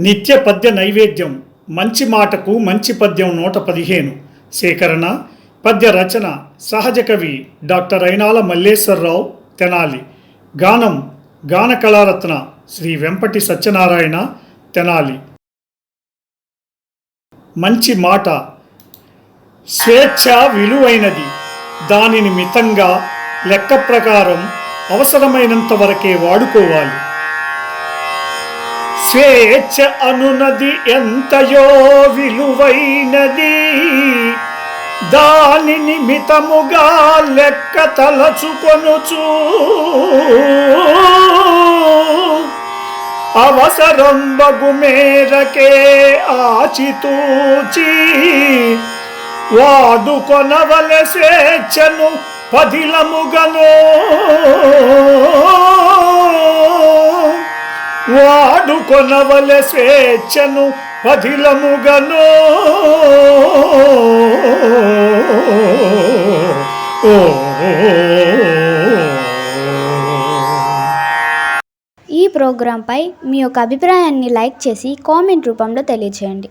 నిత్య పద్య నైవేద్యం మంచి మాటకు మంచి పద్యం నూట పదిహేను. సేకరణ పద్య రచన సహజ కవి డాక్టర్ అయినాల మల్లేశ్వరరావు తెనాలి. గానం గాన కళారత్న శ్రీ వెంపటి సత్యనారాయణ తెనాలి. మంచి మాట స్వేచ్ఛ విలువైనది దానిని మితంగా లెక్క ప్రకారం అవసరమైనంత వరకే వాడుకోవాలి. స్వేచ్ఛ అనునది ఎంతయో విలువైనది. దాని నిమితముగా లెక్క తలచుకొనుచు. అవసరం బగు మేరకే ఆచితూచి. వాడుకొనవలె స్వేచ్ఛను పదిలముగను. వాడుకొనవలె స్వేచ్ఛను పదిలముగను ఈ ప్రోగ్రాంపై మీ యొక్క అభిప్రాయాన్ని లైక్ చేసి కామెంట్ రూపంలో తెలియచేయండి.